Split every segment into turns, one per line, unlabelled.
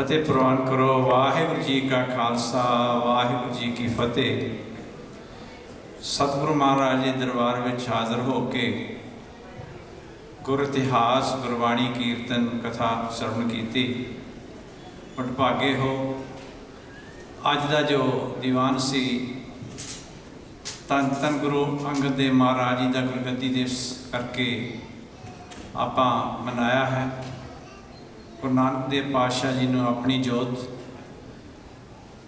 ਫਤਿਹ ਪ੍ਰਵਾਨ ਕਰੋ। ਵਾਹਿਗੁਰੂ ਜੀ ਕਾ ਖਾਲਸਾ, ਵਾਹਿਗੁਰੂ ਜੀ ਕੀ ਫਤਿਹ। ਸਤਿਗੁਰੂ ਮਹਾਰਾਜ ਦੇ ਦਰਬਾਰ ਵਿੱਚ ਹਾਜ਼ਰ ਹੋ ਕੇ ਗੁਰ ਇਤਿਹਾਸ, ਗੁਰਬਾਣੀ, ਕੀਰਤਨ, ਕਥਾ ਸ਼ਰਵਣ ਕੀਤੀ। ਵਡਭਾਗੇ ਹੋ। ਅੱਜ ਦਾ ਜੋ ਦੀਵਾਨ ਸੀ ਤਨ ਤਨ ਗੁਰੂ ਅੰਗਦ ਦੇਵ ਮਹਾਰਾਜ ਜੀ ਦਾ ਗੁਰਗੱਦੀ ਦਿਵਸ ਕਰਕੇ ਆਪਾਂ ਮਨਾਇਆ ਹੈ। ਗੁਰੂ ਨਾਨਕ ਦੇਵ ਪਾਤਸ਼ਾਹ ਜੀ ਨੂੰ ਆਪਣੀ ਜੋਤ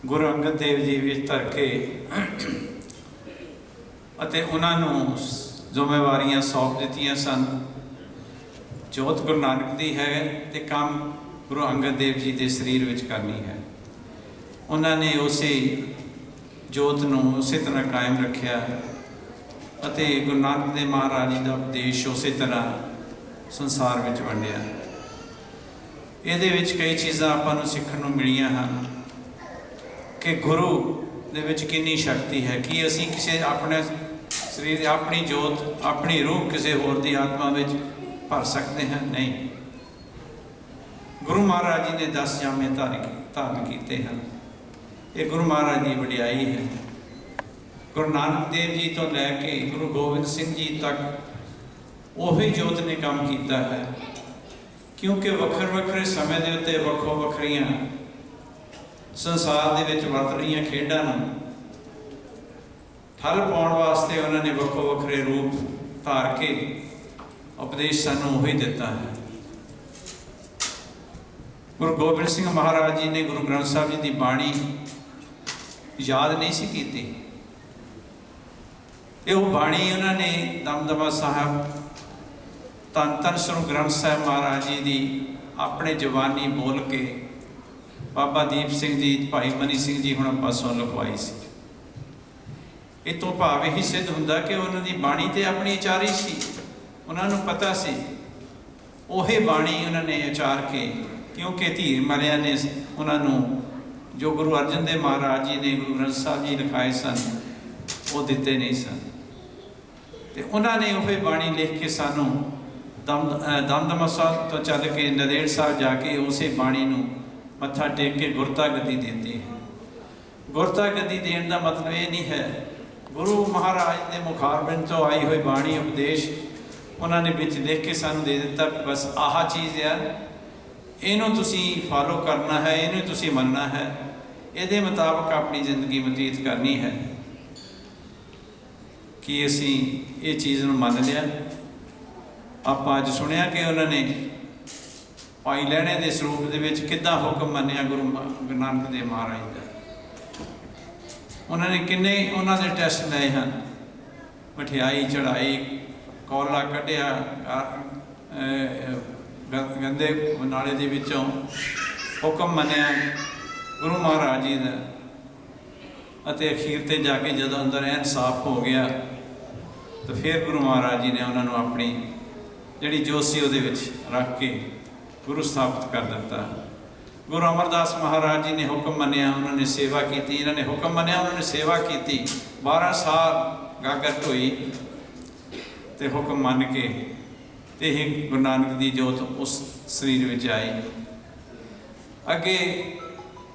ਗੁਰੂ ਅੰਗਦ ਦੇਵ ਜੀ ਵਿੱਚ ਧਰ ਕੇ ਅਤੇ ਉਹਨਾਂ ਨੂੰ ਜ਼ਿੰਮੇਵਾਰੀਆਂ ਸੌਂਪ ਦਿੱਤੀਆਂ ਸਨ। ਜੋਤ ਗੁਰੂ ਨਾਨਕ ਦੀ ਹੈ ਤੇ ਕੰਮ ਗੁਰੂ ਅੰਗਦ ਦੇਵ ਜੀ ਦੇ ਸਰੀਰ ਵਿੱਚ ਕਰਨੀ ਹੈ। ਉਹਨਾਂ ਨੇ ਉਸੇ ਜੋਤ ਨੂੰ ਉਸੇ ਤਰ੍ਹਾਂ ਕਾਇਮ ਰੱਖਿਆ ਅਤੇ ਗੁਰੂ ਨਾਨਕ ਦੇਵ ਮਹਾਰਾਜ ਜੀ ਦਾ ਉਪਦੇਸ਼ ਉਸੇ ਤਰ੍ਹਾਂ ਸੰਸਾਰ ਵਿੱਚ ਵੰਡਿਆ। ਇਹਦੇ ਵਿੱਚ ਕਈ ਚੀਜ਼ਾਂ ਆਪਾਂ ਨੂੰ ਸਿੱਖਣ ਨੂੰ ਮਿਲੀਆਂ ਹਨ ਕਿ ਗੁਰੂ ਦੇ ਵਿੱਚ ਕਿੰਨੀ ਸ਼ਕਤੀ ਹੈ, ਕਿ ਅਸੀਂ ਕਿਸੇ ਆਪਣੇ ਸਰੀਰ, ਆਪਣੀ ਜੋਤ, ਆਪਣੀ ਰੂਹ ਕਿਸੇ ਹੋਰ ਦੀ ਆਤਮਾ ਵਿੱਚ ਭਰ ਸਕਦੇ ਹਾਂ? ਨਹੀਂ। ਗੁਰੂ ਮਹਾਰਾਜ ਜੀ ਨੇ 10 ਜਾਮੇ ਧਾਰਨ ਧਾਰਨ ਕੀਤੇ ਹਨ। ਇਹ ਗੁਰੂ ਮਹਾਰਾਜ ਦੀ ਵਡਿਆਈ ਹੈ। ਗੁਰੂ ਨਾਨਕ ਦੇਵ ਜੀ ਤੋਂ ਲੈ ਕੇ ਗੁਰੂ ਗੋਬਿੰਦ ਸਿੰਘ ਜੀ ਤੱਕ ਉਹੀ ਜੋਤ ਨੇ ਕੰਮ ਕੀਤਾ ਹੈ। ਕਿਉਂਕਿ ਵੱਖਰ ਵੱਖਰੇ ਸਮੇਂ ਦੇ ਉੱਤੇ ਵੱਖੋ ਵੱਖਰੀਆਂ ਸੰਸਾਰ ਦੇ ਵਿੱਚ ਵਰਤ ਰਹੀਆਂ ਖੇਡਾਂ ਨੂੰ ਠੱਲ ਪਾਉਣ ਵਾਸਤੇ ਉਹਨਾਂ ਨੇ ਵੱਖੋ ਵੱਖਰੇ ਰੂਪ ਧਾਰ ਕੇ ਉਪਦੇਸ਼ ਸਾਨੂੰ ਉਹੀ ਦਿੱਤਾ ਹੈ। ਗੁਰੂ ਗੋਬਿੰਦ ਸਿੰਘ ਮਹਾਰਾਜ ਜੀ ਨੇ ਗੁਰੂ ਗ੍ਰੰਥ ਸਾਹਿਬ ਜੀ ਦੀ ਬਾਣੀ ਯਾਦ ਨਹੀਂ ਸੀ ਕੀਤੀ। ਇਹ ਉਹ ਬਾਣੀ ਉਹਨਾਂ ਨੇ ਦਮਦਮਾ ਸਾਹਿਬ ਧੰਨ ਧੰਨ ਸ੍ਰੀ ਗ੍ਰੰਥ ਸਾਹਿਬ ਮਹਾਰਾਜ ਜੀ ਦੀ ਆਪਣੇ ਜਵਾਨੀ ਬੋਲ ਕੇ ਬਾਬਾ ਦੀਪ ਸਿੰਘ ਜੀ, ਭਾਈ ਮਨੀ ਸਿੰਘ ਜੀ ਹੁਣ ਪਾਸੋਂ ਲਿਖਵਾਈ ਸੀ। ਇਹ ਤੋਂ ਭਾਵ ਇਹੀ ਸਿੱਧ ਹੁੰਦਾ ਕਿ ਉਹਨਾਂ ਦੀ ਬਾਣੀ ਤੇ ਆਪਣੀ ਉਚਾਰੀ ਸੀ। ਉਹਨਾਂ ਨੂੰ ਪਤਾ ਸੀ। ਉਹੇ ਬਾਣੀ ਉਹਨਾਂ ਨੇ ਉਚਾਰ ਕੇ ਕਿਉਂਕਿ ਧੀਰ ਮਰਿਆ ਨੇ, ਉਹਨਾਂ ਨੂੰ ਜੋ ਗੁਰੂ ਅਰਜਨ ਦੇਵ ਮਹਾਰਾਜ ਜੀ ਨੇ ਗੁਰੂ ਗ੍ਰੰਥ ਸਾਹਿਬ ਜੀ ਲਿਖਾਏ ਸਨ, ਉਹ ਦਿੱਤੇ ਨਹੀਂ ਸਨ। ਤੇ ਉਹਨਾਂ ਨੇ ਉਹੇ ਬਾਣੀ ਲਿਖ ਕੇ ਸਾਨੂੰ ਦਮ ਦਮਦਮਾ ਸਾਹਿਬ ਤੋਂ ਚੱਲ ਕੇ ਨਦੇੜ ਸਾਹਿਬ ਜਾ ਕੇ ਉਸੇ ਬਾਣੀ ਨੂੰ ਮੱਥਾ ਟੇਕ ਕੇ ਗੁਰਤਾ ਗੱਦੀ ਦਿੱਤੀ ਹੈ। ਗੁਰਤਾ ਗੱਦੀ ਦੇਣ ਦਾ ਮਤਲਬ ਇਹ ਨਹੀਂ ਹੈ, ਗੁਰੂ ਮਹਾਰਾਜ ਦੇ ਮੁਖਾਰਬਿੰਦ ਤੋਂ ਆਈ ਹੋਈ ਬਾਣੀ ਉਪਦੇਸ਼ ਉਹਨਾਂ ਨੇ ਵਿੱਚ ਲਿਖ ਕੇ ਸਾਨੂੰ ਦੇ ਦਿੱਤਾ ਬਸ ਆਹ ਚੀਜ਼ ਆ, ਇਹਨੂੰ ਤੁਸੀਂ ਫਾਲੋ ਕਰਨਾ ਹੈ, ਇਹਨੂੰ ਤੁਸੀਂ ਮੰਨਣਾ ਹੈ, ਇਹਦੇ ਮੁਤਾਬਕ ਆਪਣੀ ਜ਼ਿੰਦਗੀ ਬਤੀਤ ਕਰਨੀ ਹੈ। ਕਿ ਅਸੀਂ ਇਹ ਚੀਜ਼ ਨੂੰ ਮੰਨ ਲਿਆ? ਆਪਾਂ ਅੱਜ ਸੁਣਿਆ ਕਿ ਉਹਨਾਂ ਨੇ ਭਾਈ ਲੈਣੇ ਦੇ ਸਰੂਪ ਦੇ ਵਿੱਚ ਕਿੱਦਾਂ ਹੁਕਮ ਮੰਨਿਆ ਗੁਰੂ ਗੁਰੂ ਨਾਨਕ ਦੇਵ ਮਹਾਰਾਜ ਦਾ? ਉਹਨਾਂ ਨੇ ਕਿੰਨੇ ਉਹਨਾਂ ਦੇ ਟੈਸਟ ਲਏ ਹਨ? ਮਠਿਆਈ ਚੜਾਈ ਕੌਲਾ ਕੱਢਿਆ ਗੰਦੇ ਨਾਲੇ ਦੇ ਵਿੱਚੋਂ ਹੁਕਮ ਮੰਨਿਆ ਗੁਰੂ ਮਹਾਰਾਜ ਜੀ ਦਾ ਅਤੇ ਅਖੀਰ ਤੇ ਜਾ ਕੇ ਜਦੋਂ ਅੰਦਰ ਐਨ ਸਾਫ਼ ਹੋ ਗਿਆ, ਤਾਂ ਫਿਰ ਗੁਰੂ ਮਹਾਰਾਜ ਜੀ ਨੇ ਉਹਨਾਂ ਨੂੰ ਆਪਣੀ ਜਿਹੜੀ ਜੋਤ ਸੀ ਉਹਦੇ ਵਿੱਚ ਰੱਖ ਕੇ ਗੁਰੂ ਸਥਾਪਿਤ ਕਰ ਦਿੱਤਾ। ਗੁਰੂ ਅਮਰਦਾਸ ਮਹਾਰਾਜ ਜੀ ਨੇ ਹੁਕਮ ਮੰਨਿਆ, ਉਹਨਾਂ ਨੇ ਸੇਵਾ ਕੀਤੀ। ਇਹਨਾਂ ਨੇ ਹੁਕਮ ਮੰਨਿਆ, ਉਹਨਾਂ ਨੇ ਸੇਵਾ ਕੀਤੀ। 12 ਸਾਲ ਗਾਗਰ ਹੋਈ ਤੇ ਹੁਕਮ ਮੰਨ ਕੇ ਤੇ ਹੀ ਗੁਰੂ ਨਾਨਕ ਦੀ ਜੋਤ ਉਸ ਸਰੀਰ ਵਿੱਚ ਆਈ। ਅੱਗੇ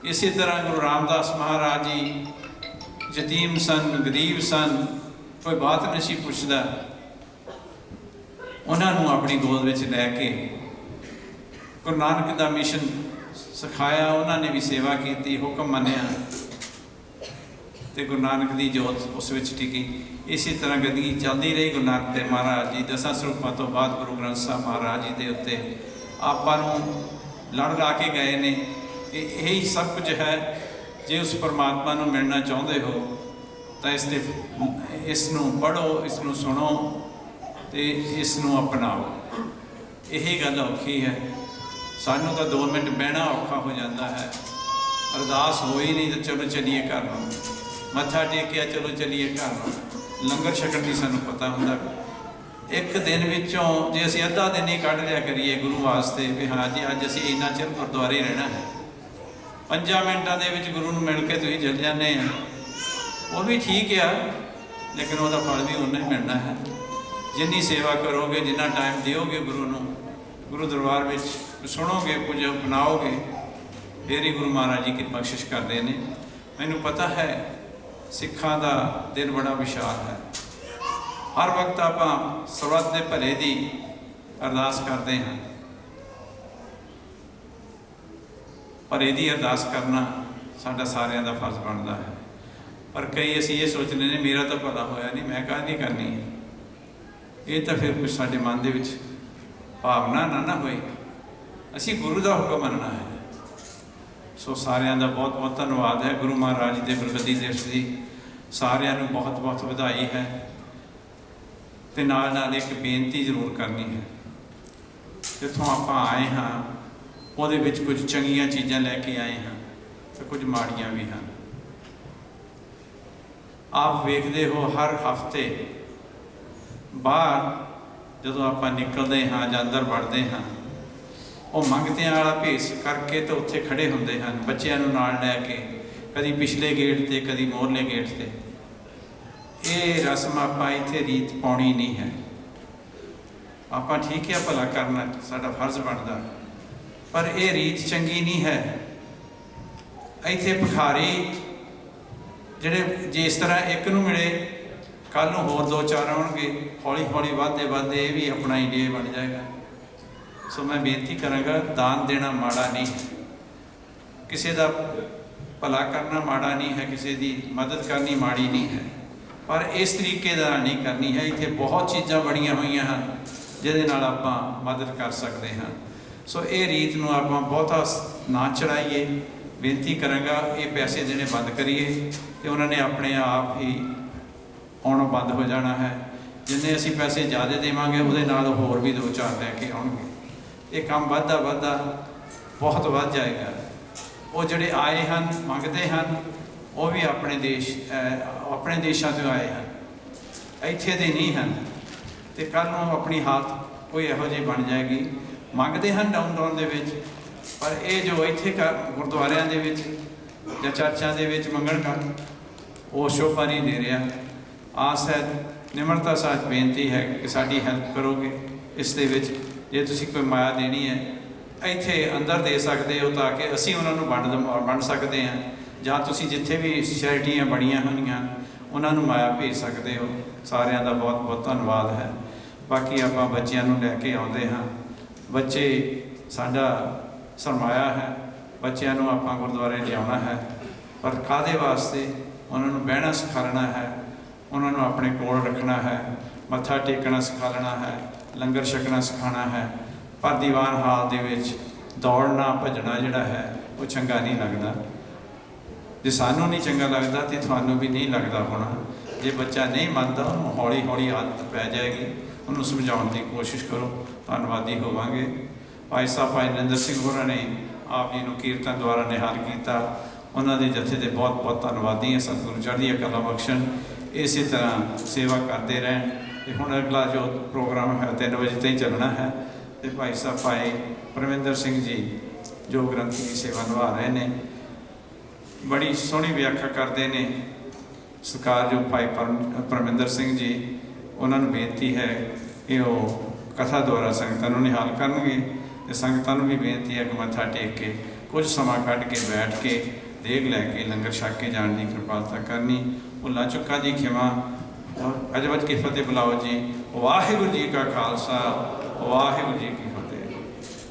ਇਸੇ ਤਰ੍ਹਾਂ ਗੁਰੂ ਰਾਮਦਾਸ ਮਹਾਰਾਜ ਜੀ ਯਤੀਮ ਸਨ, ਗਰੀਬ ਸਨ, ਕੋਈ ਬਾਤ ਨਹੀਂ ਸੀ ਪੁੱਛਦਾ। ਉਹਨਾਂ ਨੂੰ ਆਪਣੀ ਗੋਦ ਵਿੱਚ ਲੈ ਕੇ ਗੁਰੂ ਨਾਨਕ ਦਾ ਮਿਸ਼ਨ ਸਿਖਾਇਆ, ਉਹਨਾਂ ਨੇ ਵੀ ਸੇਵਾ ਕੀਤੀ, ਹੁਕਮ ਮੰਨਿਆ ਤੇ ਗੁਰੂ ਨਾਨਕ ਦੀ ਜੋਤ ਉਸ ਵਿੱਚ ਟਿਕੀ। ਇਸੇ ਤਰ੍ਹਾਂ ਗੰਦਗੀ ਚੱਲਦੀ ਰਹੀ ਗੁਰੂ ਨਾਨਕ ਦੇਵ ਮਹਾਰਾਜ ਜੀ ਦਸਾਂ ਸਰੂਪਾਂ ਤੋਂ ਬਾਅਦ ਗੁਰੂ ਗ੍ਰੰਥ ਸਾਹਿਬ ਮਹਾਰਾਜ ਜੀ ਦੇ ਉੱਤੇ ਆਪਾਂ ਨੂੰ ਲੜ ਲਾ ਕੇ ਗਏ ਨੇ ਕਿ ਇਹ ਸਭ ਕੁਝ ਹੈ। ਜੇ ਉਸ ਪਰਮਾਤਮਾ ਨੂੰ ਮਿਲਣਾ ਚਾਹੁੰਦੇ ਹੋ ਤਾਂ ਇਸ ਤੇ ਇਸ ਨੂੰ ਪੜੋ ਇਸ ਨੂੰ ਸੁਣੋ। ਤੇ ਇਸ ਨੂੰ ਅਪਣਾਓ। ਇਹ ਗੱਲ ਔਖੀ ਹੈ। ਸਾਨੂੰ ਤਾਂ 2 ਮਿੰਟ ਬਹਿਣਾ ਔਖਾ ਹੋ ਜਾਂਦਾ ਹੈ। ਅਰਦਾਸ ਹੋਈ ਨਹੀਂ ਤਾਂ ਚਲੋ ਚਲੀਏ ਘਰ ਨੂੰ। ਮੱਥਾ ਟੇਕਿਆ, ਚਲੋ ਚਲੀਏ ਘਰ ਨੂੰ। ਲੰਗਰ ਛਕਣ ਦੀ ਸਾਨੂੰ ਪਤਾ ਹੁੰਦਾ। ਇੱਕ ਦਿਨ ਵਿੱਚੋਂ ਜੇ ਅਸੀਂ ਅੱਧਾ ਦਿਨ ਹੀ ਕੱਢ ਲਿਆ ਕਰੀਏ ਗੁਰੂ ਵਾਸਤੇ ਵੀ ਹਾਂ ਜੀ, ਅੱਜ ਅਸੀਂ ਇੰਨਾ ਚਿਰ ਗੁਰਦੁਆਰੇ ਰਹਿਣਾ ਹੈ। ਪੰਜਾਂ ਮਿੰਟਾਂ ਦੇ ਵਿੱਚ ਗੁਰੂ ਨੂੰ ਮਿਲ ਕੇ ਤੁਸੀਂ ਚੱਲ ਜਾਂਦੇ ਆ। ਉਹ ਵੀ ਠੀਕ ਆ, ਲੇਕਿਨ ਉਹਦਾ ਫਲ ਵੀ ਉਨਾ ਹੀ ਮਿਲਣਾ ਹੈ। ਜਿੰਨੀ ਸੇਵਾ ਕਰੋਗੇ, ਜਿੰਨਾ ਟਾਈਮ ਦਿਓਗੇ ਗੁਰੂ ਨੂੰ, ਗੁਰੂ ਦਰਬਾਰ ਵਿੱਚ ਸੁਣੋਗੇ, ਕੁਝ ਅਪਣਾਓਗੇ, ਫਿਰ ਹੀ ਗੁਰੂ ਮਹਾਰਾਜ ਜੀ ਕੀ ਬਖਸ਼ਿਸ਼ ਕਰਦੇ ਨੇ। ਮੈਨੂੰ ਪਤਾ ਹੈ, ਸਿੱਖਾਂ ਦਾ ਦਿਲ ਬੜਾ ਵਿਸ਼ਾਲ ਹੈ। ਹਰ ਵਕਤ ਆਪਾਂ ਸਰਬੱਤ ਦੇ ਭਲੇ ਦੀ ਅਰਦਾਸ ਕਰਦੇ ਹਾਂ। ਭਲੇ ਦੀ ਅਰਦਾਸ ਕਰਨਾ ਸਾਡਾ ਸਾਰਿਆਂ ਦਾ ਫਰਜ਼ ਬਣਦਾ ਹੈ। ਪਰ ਕਈ ਅਸੀਂ ਇਹ ਸੋਚਦੇ ਨੇ, ਮੇਰਾ ਤਾਂ ਭਲਾ ਹੋਇਆ ਨਹੀਂ, ਮੈਂ ਕਾਹਦੀ ਕਰਨੀ ਹੈ? ਇਹ ਤਾਂ ਫਿਰ ਕੁਝ ਸਾਡੇ ਮਨ ਦੇ ਵਿੱਚ ਭਾਵਨਾ ਨਾ ਨਾ ਹੋਈ ਅਸੀਂ ਗੁਰੂ ਦਾ ਹੁਕਮ ਮੰਨਣਾ ਹੈ। ਸੋ ਸਾਰਿਆਂ ਦਾ ਬਹੁਤ ਬਹੁਤ ਧੰਨਵਾਦ ਹੈ। ਗੁਰੂ ਮਹਾਰਾਜ ਦੇ ਗੁਰਗੱਦੀ ਦਿਵਸ ਦੀ ਸਾਰਿਆਂ ਨੂੰ ਬਹੁਤ ਬਹੁਤ ਵਧਾਈ ਹੈ। ਤੇ ਨਾਲ ਨਾਲ ਇੱਕ ਬੇਨਤੀ ਜ਼ਰੂਰ ਕਰਨੀ ਹੈ। ਜਿੱਥੋਂ ਆਪਾਂ ਆਏ ਹਾਂ, ਉਹਦੇ ਵਿੱਚ ਕੁਝ ਚੰਗੀਆਂ ਚੀਜ਼ਾਂ ਲੈ ਕੇ ਆਏ ਹਾਂ ਤੇ ਕੁਝ ਮਾੜੀਆਂ ਵੀ ਹਨ। ਆਪ ਵੇਖਦੇ ਹੋ ਹਰ ਹਫ਼ਤੇ ਬਾਹਰ ਜਦੋਂ ਆਪਾਂ ਨਿਕਲਦੇ ਹਾਂ ਜਾਂ ਅੰਦਰ ਵੜਦੇ ਹਾਂ, ਉਹ ਮੰਗਤਿਆਂ ਵਾਲਾ ਭੇਸ ਕਰਕੇ ਤੇ ਉੱਥੇ ਖੜੇ ਹੁੰਦੇ ਹਨ, ਬੱਚਿਆਂ ਨੂੰ ਨਾਲ ਲੈ ਕੇ, ਕਦੀ ਪਿਛਲੇ ਗੇਟ ਤੇ, ਕਦੀ ਮੋਹਰਲੇ ਗੇਟ ਤੇ। ਇਹ ਰਸਮ ਆਪਾਂ ਇੱਥੇ ਰੀਤ ਪਾਉਣੀ ਨਹੀਂ ਹੈ। ਆਪਾਂ ਠੀਕ ਹੈ ਭਲਾ ਕਰਨਾ, ਸਾਡਾ ਫਰਜ਼ ਬਣਦਾ। ਪਰ ਇਹ ਰੀਤ ਚੰਗੀ ਨਹੀਂ ਹੈ। ਇੱਥੇ ਭਖਾਰੀ ਜਿਹੜੇ ਜੇ ਇਸ ਤਰ੍ਹਾਂ ਇੱਕ ਨੂੰ ਮਿਲੇ ਕੱਲ ਨੂੰ ਹੋਰ ਦੋ ਚਾਰ ਆਉਣਗੇ, ਹੌਲੀ ਹੌਲੀ ਵੱਧਦੇ ਵੱਧਦੇ ਇਹ ਵੀ ਆਪਣਾ ਇੰਡੀਆ ਬਣ ਜਾਏਗਾ। ਸੋ ਮੈਂ ਬੇਨਤੀ ਕਰਾਂਗਾ, ਦਾਨ ਦੇਣਾ ਮਾੜਾ ਨਹੀਂ ਹੈ। ਕਿਸੇ ਦਾ ਭਲਾ ਕਰਨਾ ਮਾੜਾ ਨਹੀਂ ਹੈ, ਕਿਸੇ ਦੀ ਮਦਦ ਕਰਨੀ ਮਾੜੀ ਨਹੀਂ ਹੈ। ਪਰ ਇਸ ਤਰੀਕੇ ਦਾ ਨਾਲ ਨਹੀਂ ਕਰਨੀ ਹੈ। ਇੱਥੇ ਬਹੁਤ ਚੀਜ਼ਾਂ ਬੜੀਆਂ ਹੋਈਆਂ ਹਨ, ਜਿਹਦੇ ਨਾਲ ਆਪਾਂ ਮਦਦ ਕਰ ਸਕਦੇ ਹਾਂ। ਸੋ ਇਹ ਰੀਤ ਨੂੰ ਆਪਾਂ ਬਹੁਤਾ ਨਾ ਚੜਾਈਏ। ਬੇਨਤੀ ਕਰਾਂਗਾ, ਇਹ ਪੈਸੇ ਦੇਣੇ ਬੰਦ ਕਰੀਏ ਤੇ ਉਹਨਾਂ ਨੇ ਆਪਣੇ ਆਪ ਹੀ ਆਉਣਾ ਬੰਦ ਹੋ ਜਾਣਾ ਹੈ। ਜਿੰਨੇ ਅਸੀਂ ਪੈਸੇ ਜ਼ਿਆਦਾ ਦੇਵਾਂਗੇ, ਉਹਦੇ ਨਾਲ ਹੋਰ ਵੀ ਦੋ ਚਾਰ ਲੈ ਕੇ ਆਉਣਗੇ। ਇਹ ਕੰਮ ਵੱਧਦਾ ਵੱਧਦਾ ਬਹੁਤ ਵੱਧ ਜਾਏਗਾ। ਉਹ ਜਿਹੜੇ ਆਏ ਹਨ, ਮੰਗਦੇ ਹਨ, ਉਹ ਵੀ ਆਪਣੇ ਦੇਸ਼ ਆਪਣੇ ਦੇਸ਼ਾਂ ਤੋਂ ਆਏ ਹਨ। ਇੱਥੇ ਦੇ ਨਹੀਂ ਹਨ। ਤੇ ਕੱਲ ਨੂੰ ਆਪਣੀ ਹਾਲਤ ਕੋਈ ਇਹੋ ਜਿਹੀ ਬਣ ਜਾਏਗੀ। ਮੰਗਦੇ ਹਨ ਡਾਊਨ ਟਾਊਨ ਦੇ ਵਿੱਚ, ਪਰ ਇਹ ਜੋ ਇੱਥੇ ਕ- ਗੁਰਦੁਆਰਿਆਂ ਦੇ ਵਿੱਚ ਜਾਂ ਚਰਚਾਂ ਦੇ ਵਿੱਚ ਮੰਗਣ ਕਰ ਉਹ ਸ਼ੋਭਾ ਨਹੀਂ ਦੇ ਰਿਹਾ। ਆਸ ਹੈ, ਨਿਮਰਤਾ ਸਾਥ ਬੇਨਤੀ ਹੈ ਕਿ ਸਾਡੀ ਹੈਲਪ ਕਰੋਗੇ। ਇਸ ਦੇ ਵਿੱਚ ਜੇ ਤੁਸੀਂ ਕੋਈ ਮਾਇਆ ਦੇਣੀ ਹੈ, ਇੱਥੇ ਅੰਦਰ ਦੇ ਸਕਦੇ ਹੋ ਤਾਂ ਕਿ ਅਸੀਂ ਉਹਨਾਂ ਨੂੰ ਵੰਡ ਦਮ- ਵੰਡ ਸਕਦੇ ਹਾਂ। ਜਾਂ ਤੁਸੀਂ ਜਿੱਥੇ ਵੀ ਸੋਸਾਇਟੀਆਂ ਬਣੀਆਂ ਹੋਈਆਂ, ਉਹਨਾਂ ਨੂੰ ਮਾਇਆ ਭੇਜ ਸਕਦੇ ਹੋ। ਸਾਰਿਆਂ ਦਾ ਬਹੁਤ ਬਹੁਤ ਧੰਨਵਾਦ ਹੈ। ਬਾਕੀ ਆਪਾਂ ਬੱਚਿਆਂ ਨੂੰ ਲੈ ਕੇ ਆਉਂਦੇ ਹਾਂ। ਬੱਚੇ, ਸਾਡਾ ਸਰਮਾਇਆ ਹੈ। ਬੱਚਿਆਂ ਨੂੰ ਆਪਾਂ ਗੁਰਦੁਆਰੇ ਲਿਆਉਣਾ ਹੈ। ਪਰ ਕਾਦੇ ਵਾਸਤੇ? ਉਹਨਾਂ ਨੂੰ ਬਹਿਣਾ, ਸਿਖਾਉਣਾ ਹੈ। ਉਹਨਾਂ ਨੂੰ ਆਪਣੇ ਕੋਲ ਰੱਖਣਾ ਹੈ, ਮੱਥਾ ਟੇਕਣਾ ਸਿਖਾਉਣਾ ਹੈ, ਲੰਗਰ ਛਕਣਾ ਸਿਖਾਉਣਾ ਹੈ ਪਰ ਦੀਵਾਨ ਹਾਲ ਦੇ ਵਿੱਚ ਦੌੜਨਾ, ਭੱਜਣਾ ਜਿਹੜਾ ਹੈ, ਉਹ ਚੰਗਾ ਨਹੀਂ ਲੱਗਦਾ। ਜੇ ਸਾਨੂੰ ਨਹੀਂ ਚੰਗਾ ਲੱਗਦਾ ਤੇ ਤੁਹਾਨੂੰ ਵੀ ਨਹੀਂ ਲੱਗਦਾ ਹੋਣਾ। ਜੇ ਬੱਚਾ ਨਹੀਂ ਮੰਨਦਾ, ਉਹਨੂੰ ਹੌਲੀ ਹੌਲੀ ਆਦਤ ਪੈ ਜਾਏਗੀ। ਉਹਨੂੰ ਸਮਝਾਉਣ ਦੀ ਕੋਸ਼ਿਸ਼ ਕਰੋ। ਧੰਨਵਾਦੀ ਹੋਵਾਂਗੇ। ਭਾਈ ਸਾਹਿਬ, ਭਾਈ ਨਰਿੰਦਰ ਸਿੰਘ ਹੋਰਾਂ ਨੇ ਆਪ ਜੀ ਨੂੰ ਕੀਰਤਨ ਦੁਆਰਾ ਨਿਹਾਲ ਕੀਤਾ। ਉਹਨਾਂ ਦੇ ਜਥੇ ਦੇ ਬਹੁਤ ਬਹੁਤ ਧੰਨਵਾਦੀ ਹਾਂ। ਸਤਿਗੁਰੂ ਚੜ੍ਹਦੀ ਕਲਾ ਬਖਸ਼ਣ। ਇਸੇ ਤਰ੍ਹਾਂ ਸੇਵਾ ਕਰਦੇ ਰਹਿਣ। ਤੇ ਹੁਣ ਅਗਲਾ ਜੋ ਪ੍ਰੋਗਰਾਮ ਹੈ 3 ਵਜੇ ਤੇ ਹੀ ਚੱਲਣਾ ਹੈ। ਤੇ ਭਾਈ ਸਾਹਿਬ, ਭਾਈ ਪਰਮਿੰਦਰ ਸਿੰਘ ਜੀ ਜੋ ਗ੍ਰੰਥੀ ਦੀ ਸੇਵਾ ਨਿਭਾ ਰਹੇ ਨੇ, ਬੜੀ ਸੋਹਣੀ ਵਿਆਖਿਆ ਕਰਦੇ ਨੇ। ਸਰਕਾਰ ਜੋ ਭਾਈ ਪਰਮ- ਪਰਮਿੰਦਰ ਸਿੰਘ ਜੀ, ਉਹਨਾਂ ਨੂੰ ਬੇਨਤੀ ਹੈ ਕਿ ਉਹ ਕਥਾ ਦੁਆਰਾ ਸੰਗਤਾਂ ਨੂੰ ਨਿਹਾਲ ਕਰਨਗੇ। ਤੇ ਸੰਗਤਾਂ ਨੂੰ ਵੀ ਬੇਨਤੀ ਹੈ ਕਿ ਮੱਥਾ ਟੇਕ ਕੇ, ਕੁਝ ਸਮਾਂ ਕੱਢ ਕੇ, ਬੈਠ ਕੇ ਦੇਖ ਲੈ ਕੇ, ਲੰਗਰ ਛਕ ਕੇ ਜਾਣ ਦੀ ਕਿਰਪਾਲਤਾ ਕਰਨੀ। ਭੁੱਲਾਂ ਚੁੱਕਾਂ ਜੀ ਖਿਮਾ। ਅਜਵਤ ਕੀ ਫਤਿਹ ਬੁਲਾਓ ਜੀ। ਵਾਹਿਗੁਰੂ ਜੀ ਕਾ ਖਾਲਸਾ, ਵਾਹਿਗੁਰੂ ਜੀ